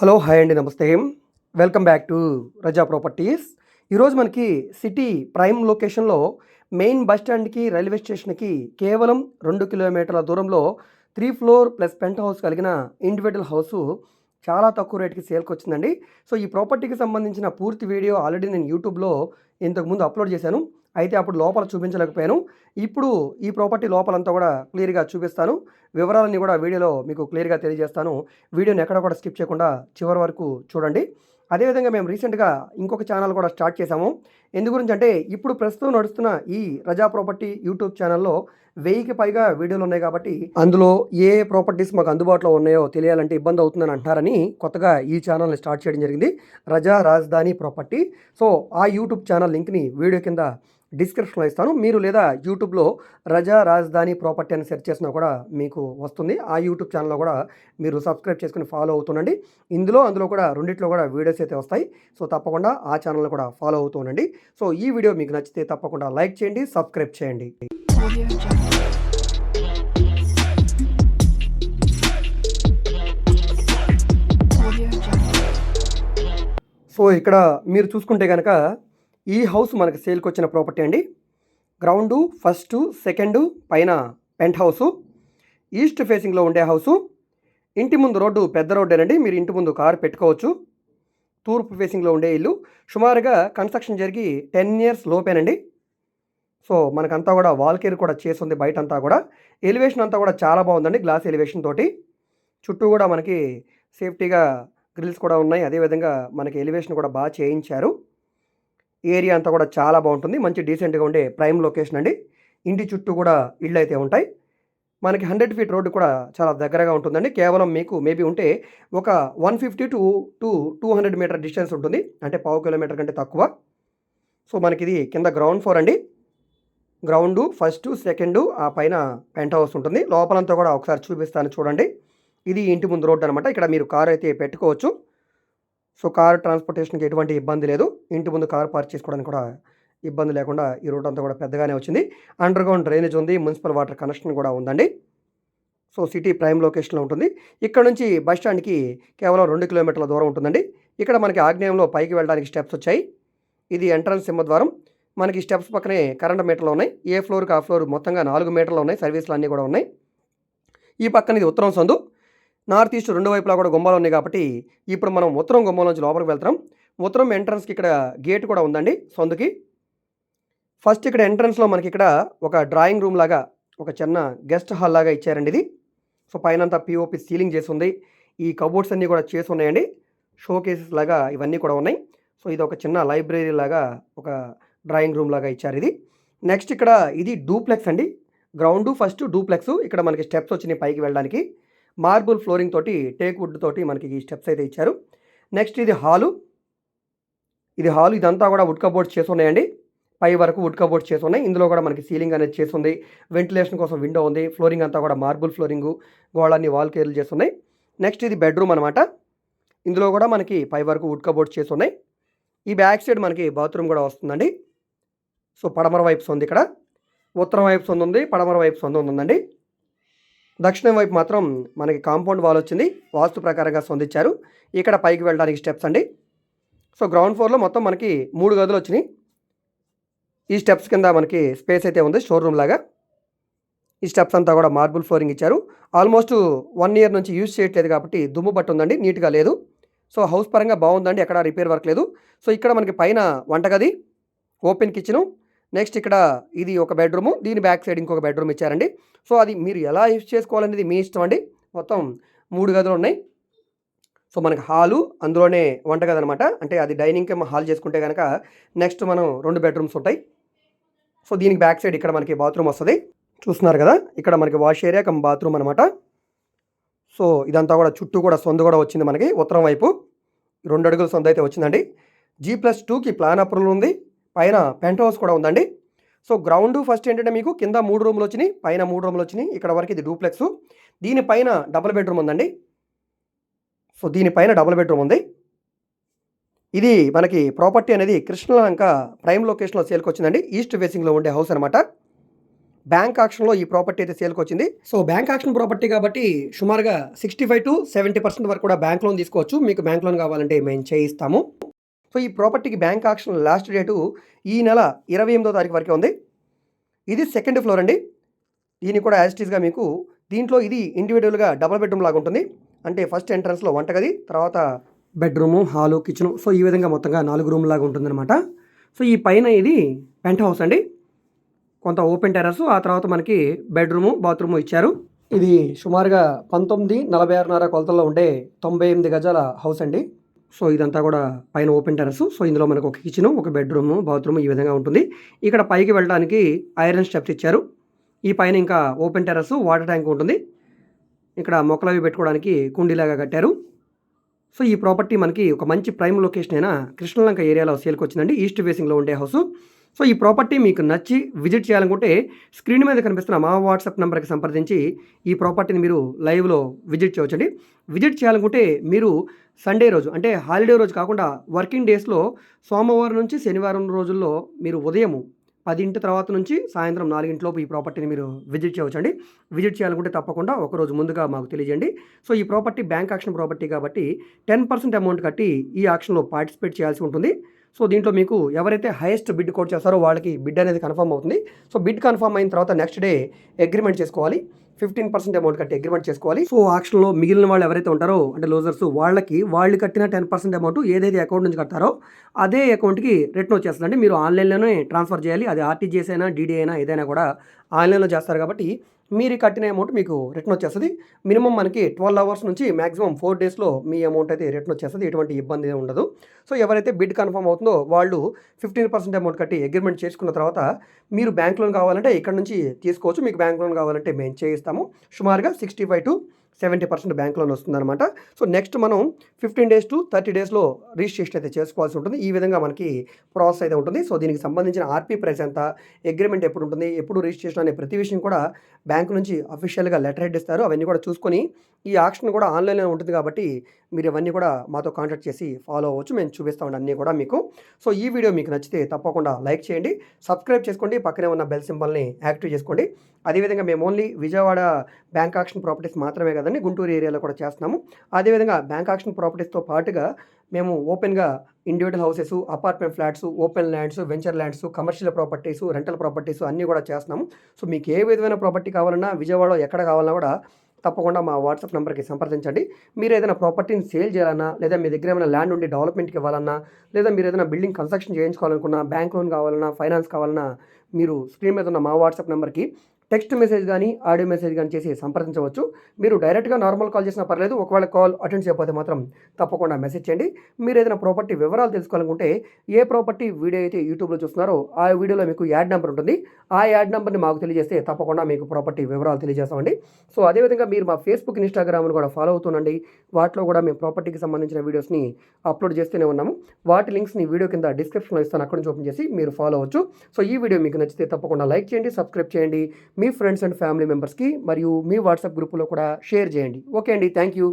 Hello hi అండి నమస్తే. Welcome back to Raza properties. ఈరోజు మనకి సిటీ ప్రైమ్ లొకేషన్లో మెయిన్ బస్ స్టాండ్కి రైల్వే స్టేషన్కి కేవలం రెండు కిలోమీటర్ల దూరంలో three floor plus penthouse కలిగిన ఇండివిజువల్ హౌస్ చాలా తక్కువ రేట్కి సేల్కి వచ్చిందండి. సో ఈ ప్రాపర్టీకి సంబంధించిన పూర్తి వీడియో ఆల్రెడీ నేను యూట్యూబ్లో ఇంతకుముందు అప్లోడ్ చేశాను. అయితే అప్పుడు లోపల చూపించలేకపోయాను. ఇప్పుడు ఈ ప్రాపర్టీ లోపలంతా కూడా క్లియర్గా చూపిస్తాను. వివరాలన్నీ కూడా వీడియోలో మీకు క్లియర్గా తెలియజేస్తాను. వీడియోని ఎక్కడ కూడా స్కిప్ చేయకుండా చివరి వరకు చూడండి. అదేవిధంగా మేము రీసెంట్గా ఇంకొక ఛానల్ కూడా స్టార్ట్ చేశాము. ఎందు గురించి అంటే ఇప్పుడు ప్రస్తుతం నడుస్తున్న ఈ రజా ప్రాపర్టీ యూట్యూబ్ ఛానల్లో వెయ్యికి పైగా వీడియోలు ఉన్నాయి కాబట్టి అందులో ఏ ప్రాపర్టీస్ మాకు అందుబాటులో ఉన్నాయో తెలియాలంటే ఇబ్బంది అవుతుందని అంటారని కొత్తగా ఈ ఛానల్ని స్టార్ట్ చేయడం జరిగింది. రజా రాజధాని ప్రాపర్టీ. సో ఆ యూట్యూబ్ ఛానల్ లింక్ని వీడియో కింద డిస్క్రిప్షన్లో ఇస్తాను. మీరు లేదా యూట్యూబ్లో రజా రాజధాని ప్రాపర్టీ అని సెర్చ్ చేసినా కూడా మీకు వస్తుంది. ఆ యూట్యూబ్ ఛానల్లో కూడా మీరు సబ్స్క్రైబ్ చేసుకుని ఫాలో అవుతుండండి. ఇందులో అందులో కూడా రెండిట్లో కూడా వీడియోస్ అయితే వస్తాయి. సో తప్పకుండా ఆ ఛానల్ని కూడా ఫాలో అవుతూ ఉండండి. సో ఈ వీడియో మీకు నచ్చితే తప్పకుండా లైక్ చేయండి సబ్స్క్రైబ్ చేయండి. సో ఇక్కడ మీరు చూసుకుంటే కనుక ఈ హౌస్ మనకి సేల్కి వచ్చిన ప్రాపర్టీ అండి. గ్రౌండు ఫస్ట్ సెకండ్ పైన పెంట్ హౌసు ఈస్ట్ ఫేసింగ్లో ఉండే హౌసు. ఇంటి ముందు రోడ్డు పెద్ద రోడ్డేనండి మీరు ఇంటి ముందు కారు పెట్టుకోవచ్చు. తూర్పు ఫేసింగ్లో ఉండే ఇల్లు. సుమారుగా కన్స్ట్రక్షన్ జరిగి టెన్ ఇయర్స్ లోపేనండి. సో మనకంతా కూడా వాల్కేర్ కూడా చేసింది బయట అంతా కూడా. ఎలివేషన్ అంతా కూడా చాలా బాగుందండి గ్లాస్ ఎలివేషన్ తోటి. చుట్టూ కూడా మనకి సేఫ్టీగా గ్రిల్స్ కూడా ఉన్నాయి. అదేవిధంగా మనకి ఎలివేషన్ కూడా బాగా చేయించారు. ఏరియా అంతా కూడా చాలా బాగుంటుంది. మంచి డీసెంట్గా ఉండే ప్రైమ్ లొకేషన్ అండి. ఇంటి చుట్టూ కూడా ఇళ్ళు అయితే ఉంటాయి. మనకి హండ్రెడ్ ఫీట్ రోడ్డు కూడా చాలా దగ్గరగా ఉంటుందండి. కేవలం మీకు మేబీ ఉంటే ఒక one fifty to two two hundred metre distance ఉంటుంది. అంటే పావు కిలోమీటర్ కంటే తక్కువ. సో మనకి ఇది కింద గ్రౌండ్ ఫ్లోర్ అండి. గ్రౌండు ఫస్ట్ సెకండ్ ఆ పైన పెంట్ హౌస్ ఉంటుంది. లోపలంతా కూడా ఒకసారి చూపిస్తాను చూడండి. ఇది ఇంటి ముందు రోడ్డు అనమాట ఇక్కడ మీరు కారు అయితే పెట్టుకోవచ్చు. సో కార్ ట్రాన్స్పోర్టేషన్కి ఎటువంటి ఇబ్బంది లేదు. ఇంటి ముందు కార్ పార్క్ చేసుకోవడానికి కూడా ఇబ్బంది లేకుండా ఈ రోడ్ అంతా కూడా పెద్దగానే వచ్చింది. అండర్ గ్రౌండ్ డ్రైనేజ్ ఉంది. మున్సిపల్ వాటర్ కనెక్షన్ కూడా ఉందండి. సో సిటీ ప్రైమ్ లొకేషన్లో ఉంటుంది. ఇక్కడ నుంచి బస్ స్టాండ్కి కేవలం రెండు కిలోమీటర్ల దూరం ఉంటుందండి. ఇక్కడ మనకి ఆగ్నేయంలో పైకి వెళ్ళడానికి స్టెప్స్ వచ్చాయి. ఇది ఎంట్రన్స్ సింహద్వారం. మనకి స్టెప్స్ పక్కనే కరెంట్ మీటర్లు ఉన్నాయి. ఏ ఫ్లోర్కి ఆ ఫ్లోర్ మొత్తంగా నాలుగు మీటర్లు ఉన్నాయి. సర్వీసులు అన్నీ కూడా ఉన్నాయి. ఈ పక్కన ఇది ఉత్తరం సందు. నార్త్ ఈస్ట్ రెండు వైపులా కూడా గుమ్మాలు ఉన్నాయి కాబట్టి ఇప్పుడు మనం ఉత్తరం గుమ్మం నుంచి లోపలికి వెళ్తాం. ఉత్తరం ఎంట్రన్స్కి ఇక్కడ గేట్ కూడా ఉందండి సందుకి. ఫస్ట్ ఇక్కడ ఎంట్రన్స్లో మనకి ఇక్కడ ఒక డ్రాయింగ్ రూమ్ లాగా ఒక చిన్న గెస్ట్ హాల్ లాగా ఇచ్చారండి ఇది. సో పైన అంతా పిఓపి సీలింగ్ చేసి ఉంది. ఈ కబోర్డ్స్ అన్నీ కూడా చేసి ఉన్నాయండి. షో కేసెస్ లాగా ఇవన్నీ కూడా ఉన్నాయి. సో ఇది ఒక చిన్న లైబ్రరీ లాగా ఒక డ్రాయింగ్ రూమ్ లాగా ఇచ్చారు ఇది. నెక్స్ట్ ఇక్కడ ఇది డూప్లెక్స్ అండి. గ్రౌండ్ ఫస్ట్ డూప్లెక్స్ ఇక్కడ మనకి స్టెప్స్ వచ్చినాయి పైకి వెళ్ళడానికి. మార్బుల్ ఫ్లోరింగ్ తోటి టేక్ వుడ్ తోటి మనకి ఈ స్టెప్స్ అయితే ఇచ్చారు. నెక్స్ట్ ఇది హాలు. ఇది హాల్ ఇదంతా కూడా వుడ్ కబోర్డ్స్ చేసి ఉన్నాయండి. పై వరకు వుడ్ కబోర్డ్స్ చేసి ఉన్నాయి. ఇందులో కూడా మనకి సీలింగ్ అనేది చేసి ఉంది. వెంటిలేషన్ కోసం విండో ఉంది. ఫ్లోరింగ్ అంతా కూడా మార్బుల్ ఫ్లోరింగ్ గోళాన్ని వాల్ కేర్లు చేసి ఉన్నాయి. నెక్స్ట్ ఇది బెడ్రూమ్ అనమాట ఇందులో కూడా మనకి పై వరకు వుడ్ కబోర్డ్స్ చేసి ఉన్నాయి. ఈ బ్యాక్ సైడ్ మనకి బాత్రూమ్ కూడా వస్తుందండి. సో పడమర వైపు సొంది ఇక్కడ. ఉత్తరం వైపు సొంది ఉంది పడమర వైపు సొంది ఉందండి. దక్షిణం వైపు మాత్రం మనకి కాంపౌండ్ వాల్ వచ్చింది వాస్తు ప్రకారంగా సొందిచ్చారు. ఇక్కడ పైకి వెళ్ళడానికి స్టెప్స్ అండి. సో గ్రౌండ్ ఫ్లోర్లో మొత్తం మనకి మూడు గదులు వచ్చినాయి. ఈ స్టెప్స్ కింద మనకి స్పేస్ అయితే ఉంది స్టోర్ రూమ్ లాగా. ఈ స్టెప్స్ అంతా కూడా మార్బుల్ ఫ్లోరింగ్ ఇచ్చారు. ఆల్మోస్ట్ వన్ ఇయర్ నుంచి యూజ్ చేయట్లేదు కాబట్టి దుమ్ము పట్టు ఉందండి నీట్గా లేదు. సో హౌస్ పరంగా బాగుందండి ఎక్కడ రిపేర్ వర్క్ లేదు. సో ఇక్కడ మనకి పైన వంటగది ఓపెన్ కిచెను నెక్స్ట్ ఇక్కడ ఇది ఒక బెడ్రూము దీని బ్యాక్ సైడ్ ఇంకొక బెడ్రూమ్ ఇచ్చారండి. సో అది మీరు ఎలా యూజ్ చేసుకోవాలనేది మీ ఇష్టం అండి. మొత్తం మూడు గదులు ఉన్నాయి. సో మనకి హాలు అందులోనే వంటగది అనమాట అంటే అది డైనింగ్ హాల్ చేసుకుంటే కనుక నెక్స్ట్ మనం రెండు బెడ్రూమ్స్ ఉంటాయి. సో దీనికి బ్యాక్ సైడ్ ఇక్కడ మనకి బాత్రూమ్ వస్తుంది. చూస్తున్నారు కదా ఇక్కడ మనకి వాష్ ఏరియా కమ్ బాత్రూమ్ అనమాట సో ఇదంతా కూడా చుట్టూ కూడా సొంత కూడా వచ్చింది మనకి. ఉత్తరం వైపు రెండు అడుగుల సొంత అయితే వచ్చిందండి. జీ ప్లస్ టూకి ప్లాన్ అప్రూవల్ ఉంది. పైన పెంట్ హౌస్ కూడా ఉందండి. సో గ్రౌండ్ ఫస్ట్ ఏంటంటే మీకు కింద మూడు రూమ్లు వచ్చినాయి పైన మూడు రూమ్లు వచ్చినాయి ఇక్కడ వరకు ఇది డూప్లెక్స్. దీనిపైన డబుల్ బెడ్రూమ్ ఉందండి. సో దీనిపైన డబుల్ బెడ్రూమ్ ఉంది. ఇది మనకి ప్రాపర్టీ అనేది కృష్ణలంక ప్రైమ్ లొకేషన్లో సేల్కి వచ్చిందండి. ఈస్ట్ ఫేసింగ్లో ఉండే హౌస్ అనమాట బ్యాంక్ ఆక్షన్లో ఈ ప్రాపర్టీ అయితే సేల్కి వచ్చింది. సో బ్యాంక్ ఆక్షన్ ప్రాపర్టీ కాబట్టి సుమారుగా sixty five to seventy percent వరకు కూడా బ్యాంక్ లోన్ తీసుకోవచ్చు. మీకు బ్యాంక్ లోన్ కావాలంటే మేము చేయిస్తాము. సో ఈ ప్రాపర్టీకి బ్యాంక్ ఆక్షన్ లాస్ట్ డేటు ఈ నెల ఇరవై ఎనిమిదో తారీఖు వరకే ఉంది. ఇది సెకండ్ ఫ్లోర్ అండి. దీన్ని కూడా యాజిటీస్గా మీకు దీంట్లో ఇది ఇండివిజువల్గా డబుల్ బెడ్రూమ్ లాగా ఉంటుంది. అంటే ఫస్ట్ ఎంట్రన్స్లో వంటగది తర్వాత బెడ్రూము హాలు కిచెను సో ఈ విధంగా మొత్తంగా నాలుగు రూమ్ లాగా ఉంటుందన్నమాట. సో ఈ పైన ఇది పెంట్ హౌస్ అండి. కొంత ఓపెన్ టెర్రస్ ఆ తర్వాత మనకి బెడ్రూము బాత్రూము ఇచ్చారు. ఇది సుమారుగా పంతొమ్మిది నలభై ఆరున్నర కొలతల్లో ఉండే తొంభై ఎనిమిది గజాల హౌస్ అండి. సో ఇదంతా కూడా పైన ఓపెన్ టెరస్ సో ఇందులో మనకు ఒక కిచెన్ ఒక బెడ్రూమ్ బాత్రూమ్ ఈ విధంగా ఉంటుంది. ఇక్కడ పైకి వెళ్ళడానికి ఐరన్ స్టెప్స్ ఇచ్చారు. ఈ పైన ఇంకా ఓపెన్ టెరస్ వాటర్ ట్యాంక్ ఉంటుంది. ఇక్కడ మొక్కలు అవి పెట్టుకోవడానికి కుండీలాగా కట్టారు. సో ఈ ప్రాపర్టీ మనకి ఒక మంచి ప్రైమ్ లొకేషన్ అయిన కృష్ణలంక ఏరియాలో సేల్కి వచ్చిందండి. ఈస్ట్ ఫేసింగ్లో ఉండే హౌస్. సో ఈ ప్రాపర్టీ మీకు నచ్చి విజిట్ చేయాలనుకుంటే స్క్రీన్ మీద కనిపిస్తున్న మా వాట్సాప్ నెంబర్కి సంప్రదించి ఈ ప్రాపర్టీని మీరు లైవ్లో విజిట్ చేయవచ్చండి విజిట్ చేయాలనుకుంటే మీరు సండే రోజు అంటే హాలిడే రోజు కాకుండా వర్కింగ్ డేస్లో సోమవారం నుంచి శనివారం రోజుల్లో మీరు ఉదయం పదింటి తర్వాత నుంచి సాయంత్రం నాలుగింటిలోపు ఈ ప్రాపర్టీని మీరు విజిట్ చేయవచ్చండి. విజిట్ చేయాలనుకుంటే తప్పకుండా ఒకరోజు ముందుగా మాకు తెలియజేయండి. సో ఈ ప్రాపర్టీ బ్యాంక్ ఆక్షన్ ప్రాపర్టీ కాబట్టి టెన్ పర్సెంట్ అమౌంట్ కట్టి ఈ ఆక్షన్లో పార్టిసిపేట్ చేయాల్సి ఉంటుంది. సో దీంట్లో మీకు ఎవరైతే హైయెస్ట్ బిడ్ కోట్ చేస్తారో వాళ్ళకి బిడ్ అనేది కన్ఫర్మ్ అవుతుంది. సో బిడ్ కన్ఫర్మ్ అయిన తర్వాత నెక్స్ట్ డే అగ్రిమెంట్ చేసుకోవాలి. ఫిఫ్టీన్ పర్సెంట్ అమౌంట్ కట్టి అగ్రిమెంట్ చేసుకోవాలి. సో ఆక్షన్లో మిగిలిన వాళ్ళు ఎవరైతే ఉంటారో అంటే లోజర్స్ వాళ్ళకి వాళ్ళు కట్టిన టెన్ పర్సెంట్ అమౌంట్ ఏదైతే అకౌంట్ నుంచి కడతారో అదే అకౌంట్కి రిటర్న్ వచ్చేస్తుందండి. మీరు ఆన్లైన్లోనే ట్రాన్స్ఫర్ చేయాలి. అది ఆర్టీజీఎస్ అయినా డీడీ అయినా ఏదైనా కూడా ఆన్లైన్లో చేస్తారు కాబట్టి మీరు కట్టిన అమౌంట్ మీకు రిటర్న్ వచ్చేస్తుంది. మినిమం మనకి ట్వెల్వ్ అవర్స్ నుంచి మాక్సిమం ఫోర్ డేస్లో మీ అమౌంట్ అయితే రిటర్న్ వచ్చేస్తుంది. ఎటువంటి ఇబ్బంది ఉండదు. సో ఎవరైతే బిడ్ కన్ఫర్మ్ అవుతుందో వాళ్ళు ఫిఫ్టీన్ పర్సెంట్ అమౌంట్ కట్టి అగ్రిమెంట్ చేసుకున్న తర్వాత మీరు బ్యాంక్ లోన్ కావాలంటే ఇక్కడ నుంచి తీసుకోవచ్చు. మీకు బ్యాంక్ లోన్ కావాలంటే మేము చేయిస్తాము. సుమారుగా sixty five to seventy percent bank loan వస్తుందన్నమాట. సో నెక్స్ట్ మనం ఫిఫ్టీన్ డేస్ టు థర్టీ డేస్లో రిజిస్ట్రేషన్ అయితే చేసుకోవాల్సి ఉంటుంది. ఈ విధంగా మనకి ప్రాసెస్ అయితే ఉంటుంది. సో దీనికి సంబంధించిన ఆర్పీ ప్రైస్ ఎంత అగ్రిమెంట్ ఎప్పుడు ఉంటుంది ఎప్పుడు రిజిస్ట్రేషన్ అనే ప్రతి విషయం కూడా బ్యాంక్ నుంచి అఫీషియల్గా లెటర్ హెడ్ ఇస్తారు. అవన్నీ కూడా చూసుకొని ఈ ఆక్షన్ కూడా ఆన్లైన్లో ఉంటుంది కాబట్టి మీరు ఇవన్నీ కూడా మాతో కాంటాక్ట్ చేసి ఫాలో అవ్వచ్చు. మేము చూపిస్తామండి అన్నీ కూడా మీకు. సో ఈ వీడియో మీకు నచ్చితే తప్పకుండా లైక్ చేయండి. సబ్స్క్రైబ్ చేసుకోండి. పక్కనే ఉన్న బెల్ సింబల్ని యాక్టివ్ చేసుకోండి. అదేవిధంగా మేము only Vijayawada bank auction properties మాత్రమే కదండి గుంటూరు ఏరియాలో కూడా చేస్తున్నాము. అదేవిధంగా బ్యాంక్ ఆక్షన్ ప్రాపర్టీస్తో పాటుగా మేము ఓపెన్గా individual houses apartment flats open lands venture lands commercial properties rental properties అన్నీ కూడా చేస్తున్నాము. సో మీకు ఏ విధమైన ప్రాపర్టీ కావాలన్నా విజయవాడలో ఎక్కడ కావాలన్నా కూడా తప్పకుండా మా వాట్సాప్ నెంబర్కి సంప్రదించండి. మీరు ఏదైనా ప్రాపర్టీని సేల్ చేయాలన్నా లేదా మీ దగ్గర ఏమైనా ల్యాండ్ ఉండి డెవలప్మెంట్కి ఇవ్వాలన్నా లేదా మీరు ఏదైనా బిల్డింగ్ కన్స్ట్రక్షన్ చేయించుకోవాలనుకున్నా బ్యాంక్ లోన్ కావాలన్నా ఫైనాన్స్ కావాలన్నా మీరు స్క్రీన్ మీద ఉన్న మా వాట్సాప్ నెంబర్కి టెక్స్ట్ మెసేజ్ కానీ ఆడియో మెసేజ్ కానీ చేసి సంప్రదించవచ్చు. మీరు డైరెక్ట్గా నార్మల్ కాల్ చేసినా పర్లేదు ఒకవేళ కాల్ అటెండ్ చేయకపోతే మాత్రం తప్పకుండా మెసేజ్ చేయండి. మీరు ఏదైనా ప్రాపర్టీ వివరాలు తెలుసుకోవాలనుకుంటే ఏ ప్రాపర్టీ వీడియో అయితే యూట్యూబ్లో చూస్తున్నారో ఆ వీడియోలో మీకు యాడ్ నెంబర్ ఉంటుంది. ఆ యాడ్ నెంబర్ని మాకు తెలియజేస్తే తప్పకుండా మీకు ప్రాపర్టీ వివరాలు తెలియజేస్తామండి. సో అదేవిధంగా మీరు మా ఫేస్బుక్ ఇన్స్టాగ్రామ్ను కూడా ఫాలో అవుతుండండి. వాటిలో కూడా మేము ప్రాపర్టీకి సంబంధించిన వీడియోస్ని అప్లోడ్ చేస్తూనే ఉన్నాము. వాటి లింక్స్ని వీడియో కింద డిస్క్రిప్షన్లో ఇస్తాను. అక్కడ నుంచి ఓపెన్ చేసి మీరు ఫాలో అవ్వచ్చు. సో ఈ వీడియో మీకు నచ్చితే తప్పకుండా లైక్ చేయండి సబ్స్క్రైబ్ చేయండి. మీ ఫ్రెండ్స్ అండ్ ఫ్యామిలీ మెంబర్స్కి మరియు మీ వాట్సాప్ గ్రూపులో కూడా షేర్ చేయండి. ఓకే అండి. Thank you.